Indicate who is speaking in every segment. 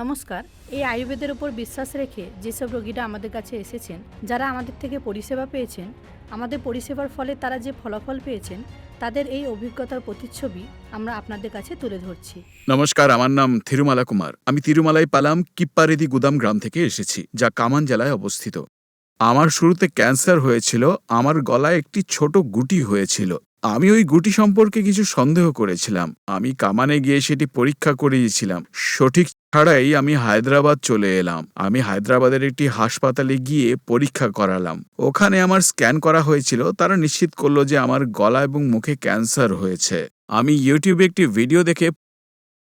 Speaker 1: নমস্কার, এই আয়ুর্বেদের উপর বিশ্বাস রেখে যেসব রোগীরা আমাদের কাছে এসেছেন, যারা আমাদের থেকে পরিষেবা পেয়েছেন, আমাদের পরিষেবার ফলে তারা যে ফলাফল পেয়েছেন, তাদের এই অভিজ্ঞতার প্রতিচ্ছবি আমরা আপনাদের কাছে তুলে ধরছি।
Speaker 2: নমস্কার, আমার নাম থিরুমালা কুমার। আমি তিরুমালাই পালাম কিপ্পারেদি গুদাম গ্রাম থেকে এসেছি, যা কামান জেলায় অবস্থিত। আমার শুরুতে ক্যান্সার হয়েছিল, আমার গলায় একটি ছোট গুটি হয়েছিল। আমি ওই গুটি সম্পর্কে কিছু সন্দেহ করেছিলাম। আমি কামানে গিয়ে সেটি পরীক্ষা করিয়েছিলাম। সঠিক ছাড়াই আমি হায়দ্রাবাদ চলে এলাম। আমি হায়দ্রাবাদের একটি হাসপাতালে গিয়ে পরীক্ষা করালাম। ওখানে আমার স্ক্যান করা হয়েছিল, তারা নিশ্চিত করল যে আমার গলা এবং মুখে ক্যান্সার হয়েছে। আমি ইউটিউবে একটি ভিডিও দেখে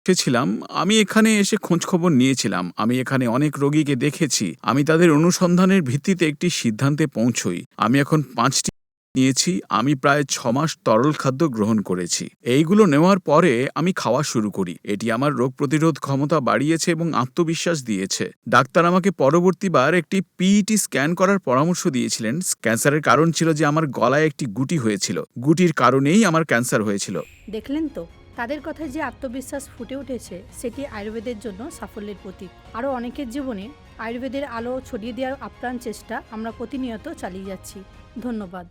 Speaker 2: এসেছিলাম আমি এখানে এসে খোঁজখবর নিয়েছিলাম। আমি এখানে অনেক রোগীকে দেখেছি। আমি তাদের অনুসন্ধানের ভিত্তিতে একটি সিদ্ধান্তে পৌঁছই। আমি এখন পাঁচটি নিয়েছি। আমি প্রায় ছ মাস তরল খাদ্য গ্রহণ করেছি। এইগুলো নেওয়ার পরে আমি খাওয়া শুরু করি। এটি আমার রোগ প্রতিরোধ ক্ষমতা বাড়িয়েছে এবং আত্মবিশ্বাস দিয়েছে। ডাক্তার আমাকে পরবর্তীবার একটি পিইটি স্ক্যান করার পরামর্শ দিয়েছিলেন। ক্যান্সারের কারণ ছিল যে আমার গলায় একটি গুটি হয়েছিল। গুটির কারণেই আমার ক্যান্সার হয়েছিল।
Speaker 1: দেখলেন তো? তাদের কথায় যে আত্মবিশ্বাস ফুটে উঠেছে, সেটি আয়ুর্বেদের জন্য সাফল্যের প্রতীক। আরও অনেকের জীবনে আয়ুর্বেদের আলো ছড়িয়ে দেওয়ার আপ্রাণ চেষ্টা আমরা প্রতিনিয়ত চালিয়ে যাচ্ছি। ধন্যবাদ।